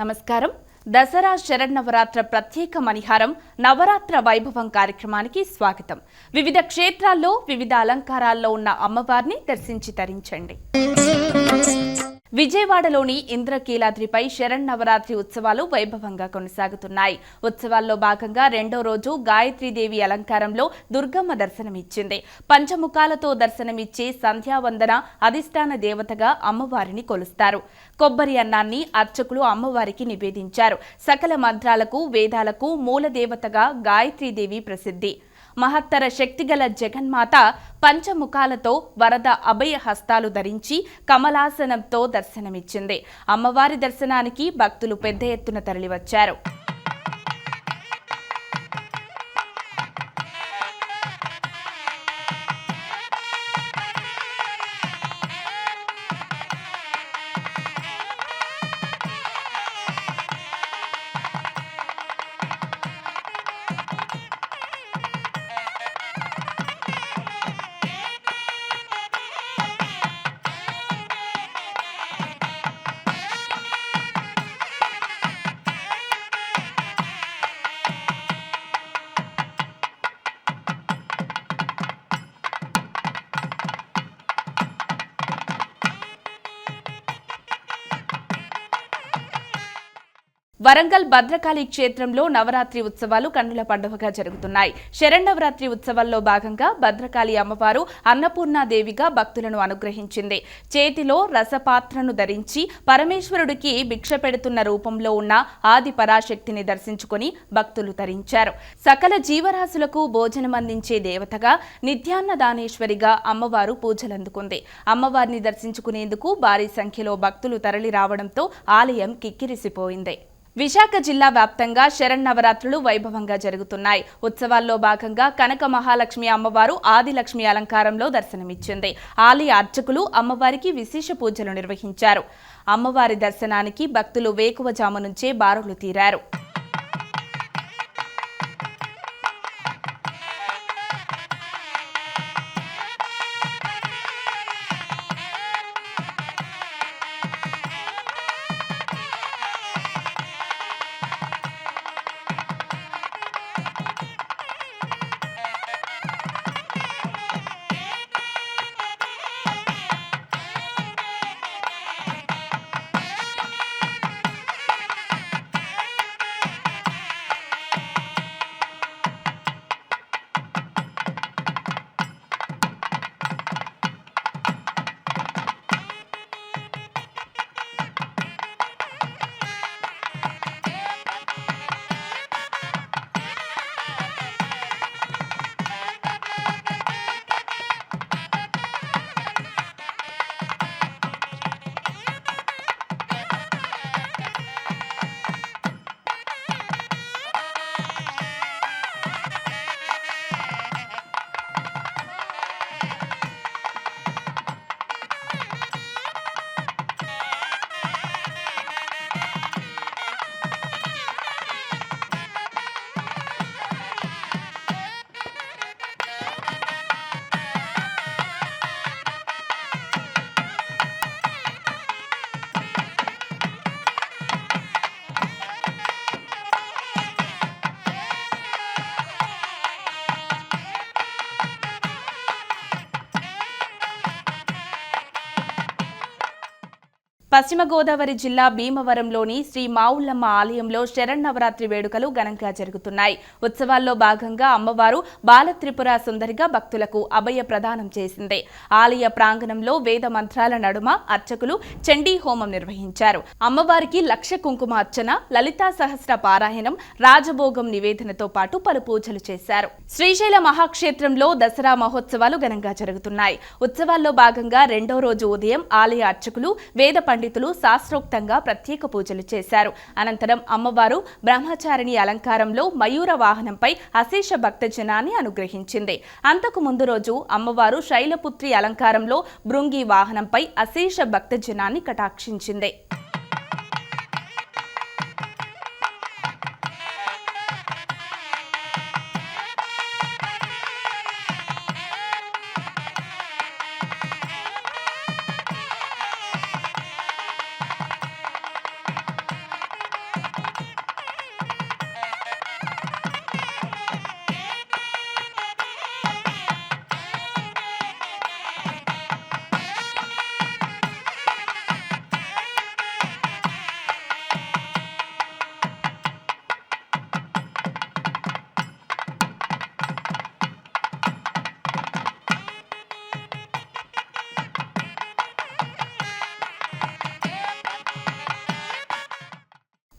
నమస్కారం. దసరా శరన్నవరాత్ర ప్రత్యేక మణిహారం నవరాత్ర వైభవం కార్యక్రమానికి స్వాగతం. వివిధ క్షేత్రాల్లో వివిధ అలంకారాల్లో ఉన్న అమ్మవారిని దర్శించి తరించండి. విజయవాడలోని ఇంద్రకీలాద్రిపై శరన్నవరాత్రి ఉత్సవాలు వైభవంగా కొనసాగుతున్నాయి. ఉత్సవాల్లో భాగంగా రెండో రోజు గాయత్రీదేవి అలంకారంలో దుర్గమ్మ దర్శనమిచ్చింది. పంచముఖాలతో దర్శనమిచ్చే సంధ్యావందన అధిష్టాన దేవతగా అమ్మవారిని కొలుస్తారు. కొబ్బరి అన్నాన్ని అర్చకులు అమ్మవారికి నివేదించారు. సకల మంత్రాలకు వేదాలకు మూల దేవతగా గాయత్రీదేవి ప్రసిద్ధి. మహత్తర శక్తిగల జగన్మాత పంచముఖాలతో వరద అభయ హస్తాలు ధరించి కమలాసనంతో దర్శనమిచ్చింది. అమ్మవారి దర్శనానికి భక్తులు పెద్ద ఎత్తున తరలివచ్చారు. వరంగల్ భద్రకాళి క్షేత్రంలో నవరాత్రి ఉత్సవాలు కన్నుల పండుగగా జరుగుతున్నాయి. శరణవరాత్రి ఉత్సవాల్లో భాగంగా భద్రకాళి అమ్మవారు అన్నపూర్ణాదేవిగా భక్తులను అనుగ్రహించింది. చేతిలో రసపాత్రను ధరించి పరమేశ్వరుడికి భిక్ష పెడుతున్న రూపంలో ఉన్న ఆది పరాశక్తిని దర్శించుకుని భక్తులు తరించారు. సకల జీవరాశులకు భోజనం అందించే దేవతగా నిత్యాన్నదానేశ్వరిగా అమ్మవారు పూజలందుకుంది అమ్మవారిని దర్శించుకునేందుకు భారీ సంఖ్యలో భక్తులు తరలి రావడంతో ఆలయం కిక్కిరిసిపోయింది. విశాఖ జిల్లా వ్యాప్తంగా శరన్నవరాత్రులు వైభవంగా జరుగుతున్నాయి. ఉత్సవాల్లో భాగంగా కనక మహాలక్ష్మి అమ్మవారు ఆదిలక్ష్మి అలంకారంలో దర్శనమిచ్చింది. ఆలయ అర్చకులు అమ్మవారికి విశేష పూజలు నిర్వహించారు. అమ్మవారి దర్శనానికి భక్తులు వేకువజాము నుంచే బారులు తీరారు. పశ్చిమ గోదావరి జిల్లా భీమవరంలోని శ్రీ మావులమ్మ ఆలయంలో శరన్నవరాత్రి వేడుకలు ఘనంగా జరుగుతున్నాయి. ఉత్సవాల్లో భాగంగా అమ్మవారు బాలత్రిపుర సుందరిగా భక్తులకు అభయ ప్రదానం చేసింది. ఆలయ ప్రాంగణంలో వేద మంత్రాల నడుమ అర్చకులు చండీ హోమం నిర్వహించారు. అమ్మవారికి లక్ష కుంకుమ అర్చన లలితా సహస్ర పారాయణం రాజభోగం నివేదనతో పాటు పలు పూజలు చేశారు. శ్రీశైల మహాక్షేత్రంలో దసరా మహోత్సవాలు ఘనంగా జరుగుతున్నాయి. ఉత్సవాల్లో భాగంగా రెండో రోజు ఉదయం ఆలయ అర్చకులు వేద పండితులు శాస్త్రోక్తంగా ప్రత్యేక పూజలు చేశారు. అనంతరం అమ్మవారు బ్రహ్మచారిణి అలంకారంలో మయూర వాహనంపై అశేష భక్తజనాన్ని అనుగ్రహించింది. అంతకు ముందు రోజు అమ్మవారు శైలపుత్రి అలంకారంలో భృంగి వాహనంపై అశేష భక్తజనాన్ని కటాక్షించింది.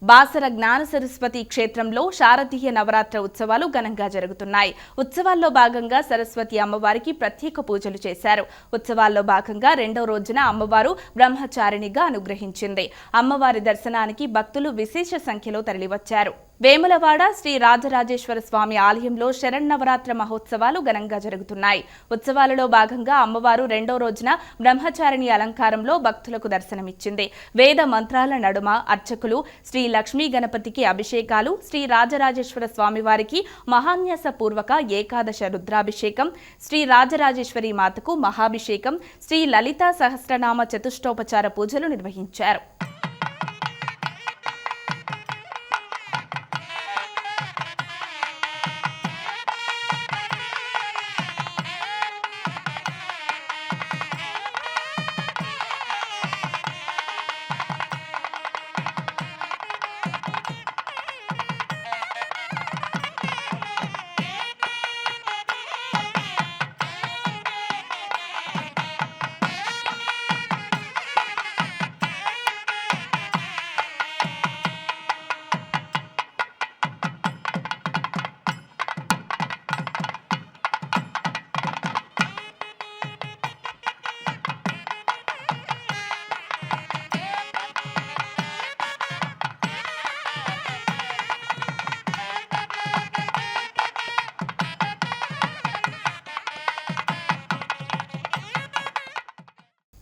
బాసర జ్ఞాన సరస్వతి క్షేత్రంలో శారదీయ నవరాత్ర ఉత్సవాలు ఘనంగా జరుగుతున్నాయి. ఉత్సవాల్లో భాగంగా సరస్వతి అమ్మవారికి ప్రత్యేక పూజలు చేశారు. ఉత్సవాల్లో భాగంగా రెండో రోజున అమ్మవారు బ్రహ్మచారిణిగా అనుగ్రహించింది. అమ్మవారి దర్శనానికి భక్తులు విశేష సంఖ్యలో తరలివచ్చారు. వేములవాడ శ్రీ రాజరాజేశ్వర స్వామి ఆలయంలో శరన్నవరాత్ర మహోత్సవాలు ఘనంగా జరుగుతున్నాయి. ఉత్సవాలలో భాగంగా అమ్మవారు రెండో రోజున బ్రహ్మచారిణి అలంకారంలో భక్తులకు దర్శనమిచ్చింది. వేద మంత్రాల నడుమ అర్చకులు శ్రీ లక్ష్మీ గణపతికి అభిషేకాలు శ్రీ రాజరాజేశ్వర స్వామి వారికి మహాన్యాస పూర్వక ఏకాదశ రుద్రాభిషేకం శ్రీ రాజరాజేశ్వరి మాతకు మహాభిషేకం శ్రీ లలితా సహస్రనామ చతుష్టోపచార పూజలు నిర్వహించారు.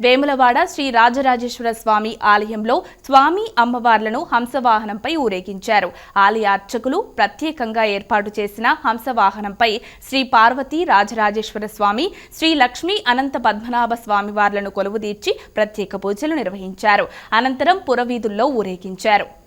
వేములవాడ శ్రీ రాజరాజేశ్వర స్వామి ఆలయంలో స్వామి అమ్మవార్లను హంసవాహనంపై ఊరేగించారు. ఆలయ అర్చకులు ప్రత్యేకంగా ఏర్పాటు చేసిన హంసవాహనంపై శ్రీ పార్వతి రాజరాజేశ్వర స్వామి శ్రీ లక్ష్మీ అనంత పద్మనాభ స్వామి వార్లను కొలువుదీర్చి ప్రత్యేక పూజలు నిర్వహించారు. అనంతరం పురవీధుల్లో ఊరేగించారు.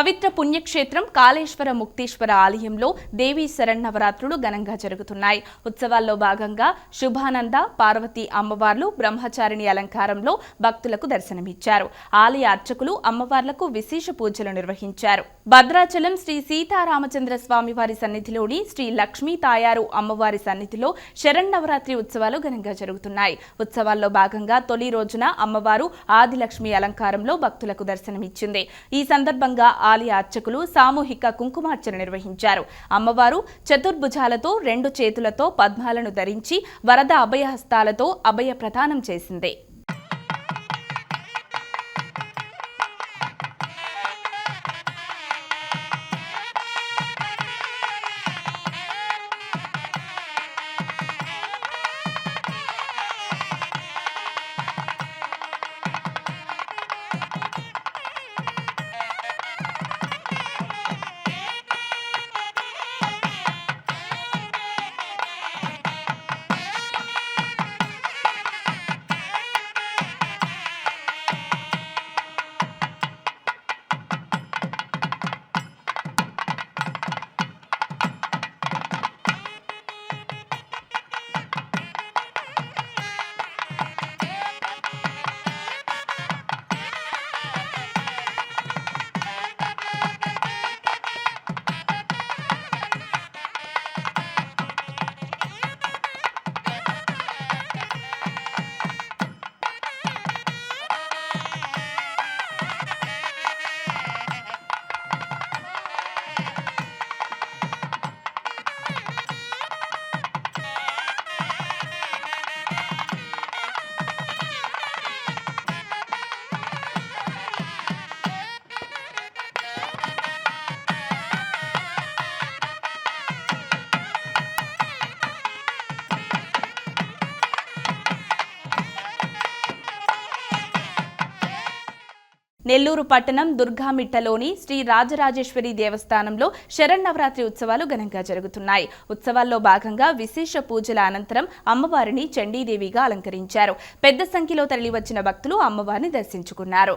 పవిత్ర పుణ్యక్షేత్రం కాళేశ్వర ముక్తేశ్వర ఆలయంలో దేవీ శరన్నవరాత్రులు ఘనంగా జరుగుతున్నాయి. ఉత్సవాల్లో భాగంగా శుభానంద పార్వతి అమ్మవార్లు బ్రహ్మచారిణి అలంకారంలో భక్తులకు దర్శనమిచ్చారు. ఆలయ అర్చకులు అమ్మవార్లకు విశేష పూజలు నిర్వహించారు. భద్రాచలం శ్రీ సీతారామచంద్ర స్వామి వారి సన్నిధిలోని శ్రీ లక్ష్మీ తాయారు అమ్మవారి సన్నిధిలో శరన్నవరాత్రి ఉత్సవాలు ఘనంగా జరుగుతున్నాయి. ఉత్సవాల్లో భాగంగా తొలి రోజున అమ్మవారు ఆదిలక్ష్మి అలంకారంలో భక్తులకు దర్శనమిచ్చింది. ఈ సందర్భంగా ఆలయ అర్చకులు సామూహిక కుంకుమార్చన నిర్వహించారు. అమ్మవారు చతుర్భుజాలతో రెండు చేతులతో పద్మాలను ధరించి వరద అభయహస్తాలతో అభయ ప్రదానం చేసింది. నెల్లూరు పట్టణం దుర్గామిట్టలోని శ్రీ రాజరాజేశ్వరి దేవస్థానంలో శరన్నవరాత్రి ఉత్సవాలు ఘనంగా జరుగుతున్నాయి. ఉత్సవాల్లో భాగంగా విశేష పూజల అనంతరం అమ్మవారిని చండీదేవిగా అలంకరించారు. పెద్ద సంఖ్యలో తరలివచ్చిన భక్తులు అమ్మవారిని దర్శించుకున్నారు.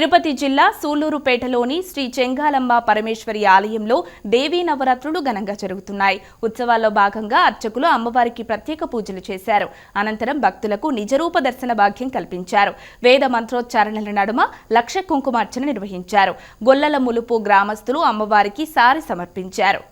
తిరుపతి జిల్లా సూలూరుపేటలోని శ్రీ చెంగాలమ్మ పరమేశ్వరి ఆలయంలో దేవీ నవరాత్రులు ఘనంగా జరుగుతున్నాయి. ఉత్సవాల్లో భాగంగా అర్చకులు అమ్మవారికి ప్రత్యేక పూజలు చేశారు. అనంతరం భక్తులకు నిజరూప దర్శన భాగ్యం కల్పించారు. వేద మంత్రోచ్చారణల నడుమ లక్ష కుంకుమార్చన నిర్వహించారు. గొల్లల ములుపు గ్రామస్తులు అమ్మవారికి సారి సమర్పించారు.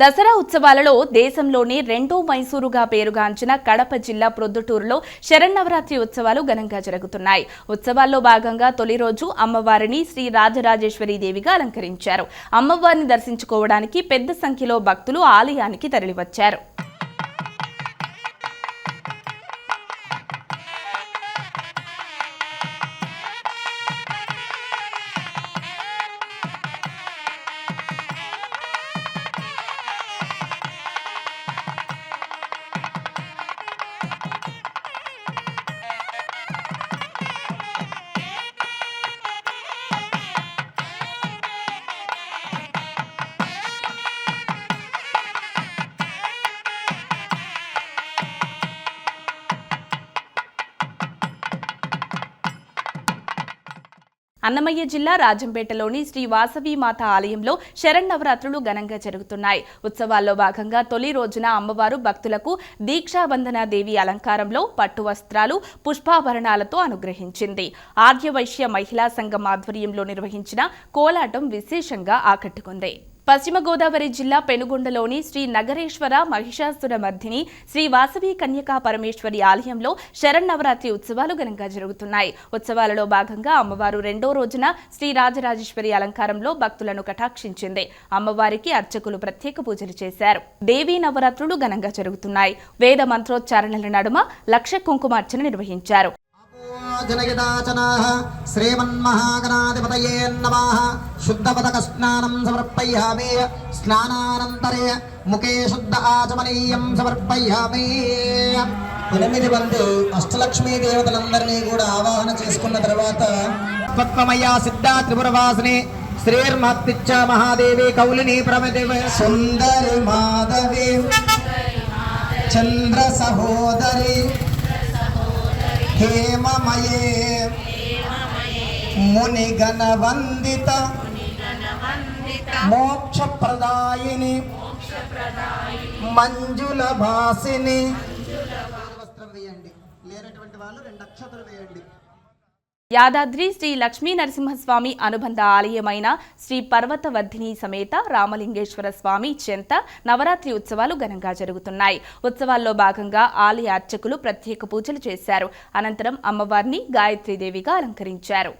దసరా ఉత్సవాలలో దేశంలోనే రెండో మైసూరుగా పేరుగాంచిన కడప జిల్లా ప్రొద్దుటూరులో శరన్నవరాత్రి ఉత్సవాలు ఘనంగా జరుగుతున్నాయి. ఉత్సవాల్లో భాగంగా తొలి రోజు అమ్మవారిని శ్రీ రాజరాజేశ్వరి దేవిగా అలంకరించారు. అమ్మవారిని దర్శించుకోవడానికి పెద్ద సంఖ్యలో భక్తులు ఆలయానికి తరలివచ్చారు. అన్నమయ్య జిల్లా రాజంపేటలోని శ్రీ వాసవి మాత ఆలయంలో శరన్నవరాత్రులు ఘనంగా జరుగుతున్నాయి. ఉత్సవాల్లో భాగంగా తొలి రోజున అమ్మవారు భక్తులకు దీక్షాబంధన దేవి అలంకారంలో పట్టు వస్త్రాలు పుష్పాభరణాలతో అనుగ్రహించింది. ఆర్యవైశ్య మహిళా సంఘం ఆధ్వర్యంలో నిర్వహించిన కోలాటం విశేషంగా ఆకట్టుకుంది. పశ్చిమ గోదావరి జిల్లా పెనుగొండలోని శ్రీ నగరేశ్వర మహిషాసుర మర్ధిని శ్రీ వాసవి కన్యకా పరమేశ్వరి ఆలయంలో శరన్నవరాత్రి ఉత్సవాలు ఘనంగా జరుగుతున్నాయి. ఉత్సవాలలో భాగంగా అమ్మవారు రెండో రోజున శ్రీ రాజరాజేశ్వరి అలంకారంలో భక్తులను కటాక్షించింది. అమ్మవారికి అర్చకులు ప్రత్యేక పూజలు చేశారు. దేవీ నవరాత్రులు ఘనంగా జరుగుతున్నాయి. వేద మంత్రోచ్చారణల నడుమ లక్ష కుంకుమార్చన నిర్వహించారు. జనయదాచనాः శ్రీమన్మహాగణాధిపతయే నమः శుద్ధపదకస్నానం సమర్పయామి స్నానానంతరే ముఖే శుద్ధ ఆచమనీయం సమర్పయామి ఎనిమిది మంది అష్టలక్ష్మీ దేవతలందరినీ కూడా ఆవాహన చేసుకున్న తర్వాత తత్వమయా సిద్ధా త్రిపురవాసిని శ్రీర్మత్తిచ్చ మహాదేవి కౌలిని ప్రమదేవ సుందరి మాధవి. చంద్ర సహోదరి హేమమయే. మునిగణ వందిత మోక్ష ప్రదాయిని మంజుల భాసిని వస్త్రం వేయండి. లేనటువంటి వాళ్ళు రెండు అక్షతలు వేయండి. యాదాద్రి శ్రీ లక్ష్మీ నరసింహస్వామి అనుబంధ ఆలయమైన శ్రీ పర్వతవర్ధిని సమేత రామలింగేశ్వర స్వామి చెంత నవరాత్రి ఉత్సవాలు ఘనంగా జరుగుతున్నాయి. ఉత్సవాల్లో భాగంగా ఆలయ అర్చకులు ప్రత్యేక పూజలు చేశారు. అనంతరం అమ్మవారిని గాయత్రీదేవిగా అలంకరించారు.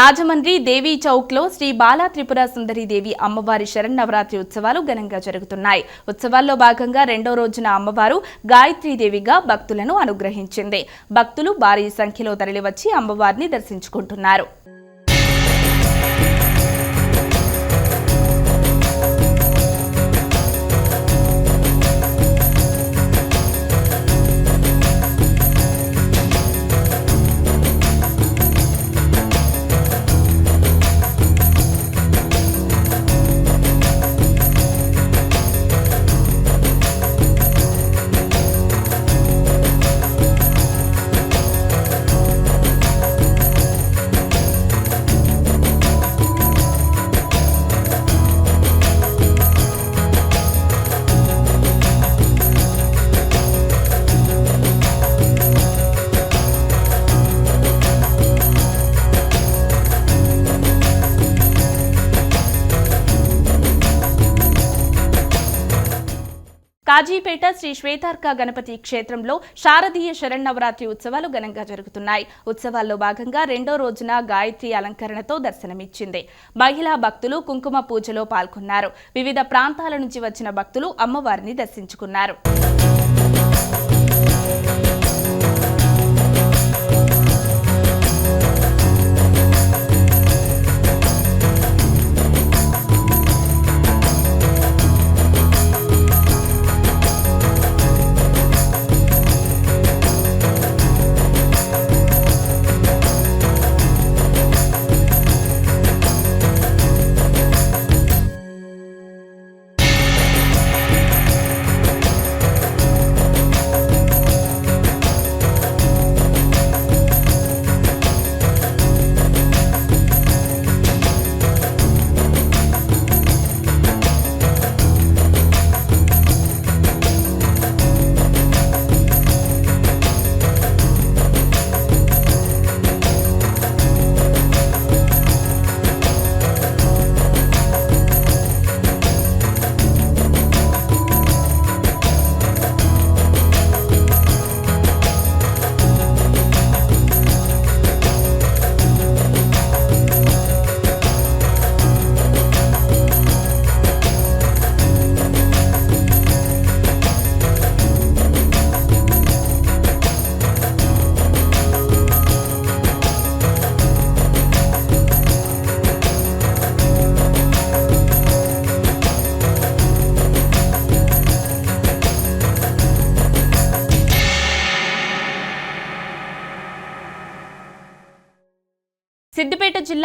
రాజమండ్రి దేవీ చౌక్లో శ్రీ బాలా త్రిపుర సుందరి దేవి అమ్మవారి శరన్నవరాత్రి ఉత్సవాలు ఘనంగా జరుగుతున్నాయి. ఉత్సవాల్లో భాగంగా రెండో రోజున అమ్మవారు గాయత్రీదేవిగా భక్తులను అనుగ్రహించింది. భక్తులు భారీ సంఖ్యలో తరలివచ్చి అమ్మవారిని దర్శించుకుంటున్నారు. కాజీపేట శ్రీ శ్వేతార్క గణపతి క్షేత్రంలో శారదీయ శరన్నవరాత్రి ఉత్సవాలు ఘనంగా జరుగుతున్నాయి. ఉత్సవాల్లో భాగంగా రెండో రోజున గాయత్రి అలంకరణతో దర్శనమిచ్చింది. మహిళా భక్తులు కుంకుమ పూజలో పాల్గొన్నారు. వివిధ ప్రాంతాల నుంచి వచ్చిన భక్తులు అమ్మవారిని దర్శించుకున్నారు.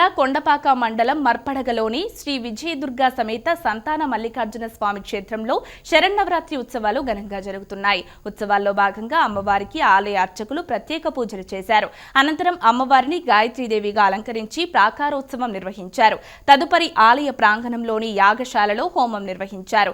కొండపాక మండలం మర్పడగలోని శ్రీ విజయదుర్గ సమేత సంతాన మల్లికార్జున స్వామి క్షేత్రంలో శరన్నవరాత్రి ఉత్సవాలు ఘనంగా జరుగుతున్నాయి. ఉత్సవాల్లో భాగంగా అమ్మవారికి ఆలయ అర్చకులు ప్రత్యేక పూజలు చేశారు. అనంతరం అమ్మవారిని గాయత్రీదేవిగా అలంకరించి ప్రాకారోత్సవం నిర్వహించారు. తదుపరి ఆలయ ప్రాంగణంలోని యాగశాలలో హోమం నిర్వహించారు.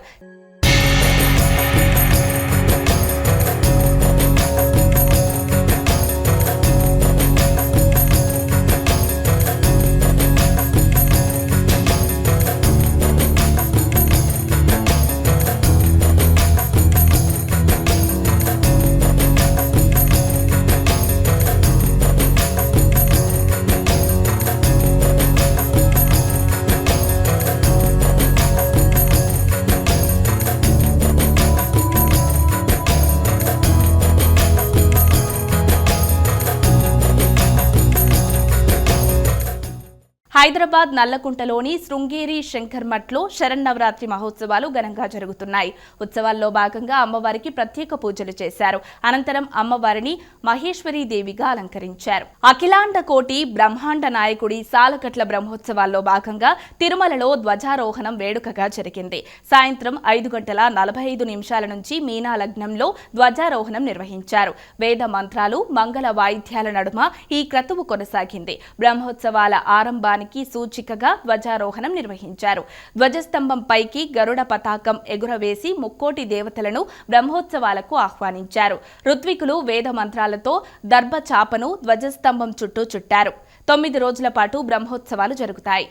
హైదరాబాద్ నల్లకుంటలోని శృంగేరి శంకర్మఠ్లో శరన్నవరాత్రి మహోత్సవాలు ఘనంగా జరుగుతున్నాయి. ఉత్సవాల్లో భాగంగా అమ్మవారికి ప్రత్యేక పూజలు చేశారు. అనంతరం అమ్మవారిని మహేశ్వరీ దేవిగా అలంకరించారు. అఖిలాండ కోటి బ్రహ్మాండ నాయకుడి సాలకట్ల బ్రహ్మోత్సవాల్లో భాగంగా తిరుమలలో ధ్వజారోహణం వేడుకగా జరిగింది. సాయంత్రం ఐదు గంటల నలభై ఐదు నిమిషాల నుంచి మీనా లగ్నంలో ధ్వజారోహణం నిర్వహించారు. వేద మంత్రాలు మంగళ వాయిద్యాల నడుమ ఈ క్రతువు కొనసాగింది. బ్రహ్మోత్సవాల ఆరంభానికి సూచికగా ధ్వజారోహణం నిర్వహించారు. ధ్వజస్తంభం పైకి గరుడ పతాకం ఎగురవేసి ముక్కోటి దేవతలను బ్రహ్మోత్సవాలకు ఆహ్వానించారు. ఋత్వికులు వేద మంత్రాలతో దర్భ చాపను ధ్వజస్తంభం చుట్టూ చుట్టారు. తొమ్మిది రోజుల పాటు బ్రహ్మోత్సవాలు జరుగుతాయి.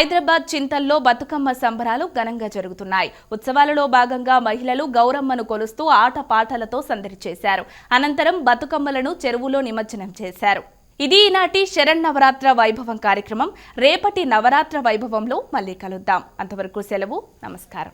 హైదరాబాద్ చింతల్లో బతుకమ్మ సంబరాలు ఘనంగా జరుగుతున్నాయి. ఉత్సవాలలో భాగంగా మహిళలు గౌరమ్మను కొలుస్తూ ఆట పాటలతో సందడి చేశారు అనంతరం బతుకమ్మలను చెరువులో నిమజ్జనం చేశారు. ఇది ఈనాటి శరన్నవరాత్ర వైభవం కార్యక్రమం. రేపటి నవరాత్ర వైభవంలో మళ్ళీ కలుద్దాం. అంతవరకు సెలవు. నమస్కారం.